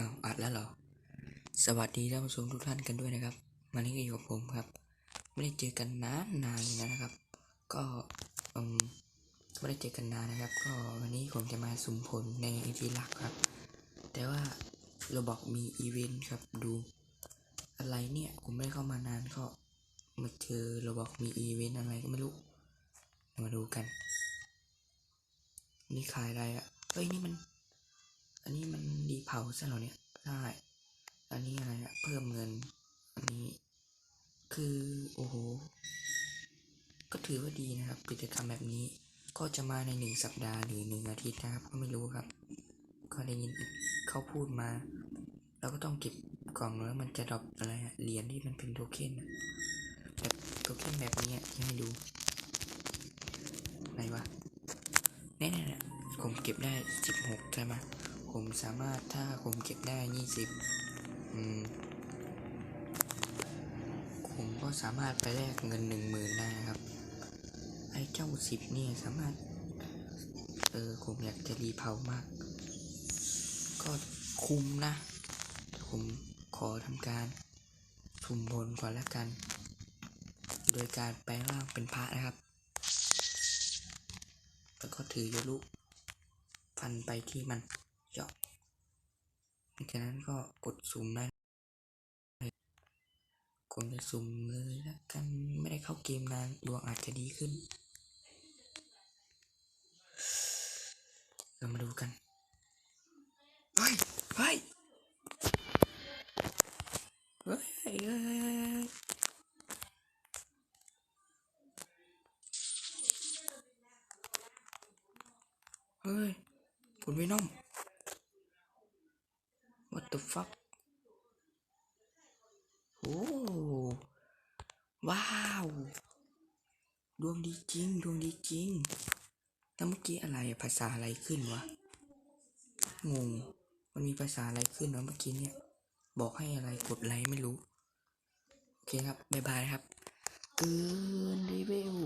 อ้าวอัดแล้วเหรอ สวัสดีท่านผู้ชมทุกท่านกันด้วยนะครับวันนี้ก็อยู่กับผมครับ ไม่ได้เจอกันนานนานเลยนะครับ ก็อืมไม่ได้เจอกันนานนะครับ ก็วันนี้ผมจะมาสุ่มผลในทีหลักครับ แต่ว่าเราบอกมีอีเวนต์ครับดู อะไรเนี่ยผมไม่ได้เข้ามานานก็มาเจอเราบอกมีอีเวนต์อะไรก็ไม่รู้ มาดูกัน นี่ขายอะไรอะเฮ้ยนี่มัน อันนี้มันดีเผาใช่เหรอเนี่ยใช่อันนี้อะไรอะเพิ่มเงิน อันนี้ คือโอ้โห ก็ถือว่าดีนะครับ กิจกรรมแบบนี้ ก็จะมาในหนึ่งสัปดาห์หรือหนึ่งอาทิตย์นะครับ ก็ไม่รู้ครับ ก็ได้ยินเขาพูดมา เราก็ต้องเก็บกล่องแล้วมันจะดรอปอะไรอะเหรียญที่มันเป็นโทเค็นแบบโทเค็นแบบนี้จะให้ดูไหนวะแน่ๆนะผมเก็บได้สิบหกใช่ไหม ผมสามารถถ้าผมเก็บได้ยี่สิบอืมผมก็สามารถไปแลกเงินหนึ่งหมื่นได้นะครับ ไอ้เจ้าสิบเนี่ยสามารถ เออผมอยากจะรีเผามาก ก็คุ้มนะ ผมขอทำการสุ่มผลก่อนแล้วกัน โดยการแปลงร่างเป็นพระนะครับ แล้วก็ถือโยลุฟันไปที่มัน จาะจากนั้นก็กดสุ่มได้กดจะสุ่มเลยแล้วกันไม่ได้เข้าเกมนานดวงอาจจะดีขึ้น เรามาดูกันเฮ้ยเฮ้ยเฮ้ยเฮ้ยเฮ้ยคุณไม่น้อม the fuck โอ้ว้าว ดวงดีจริง ดวงดีจริง แล้วเมื่อกี้อะไรภาษาอะไรขึ้นวะ งง มันมีภาษาอะไรขึ้นวะเมื่อกี้เนี่ย บอกให้อะไรกดไลค์ไม่รู้ โอเคครับ บ๊ายบายครับ เกินเลเวล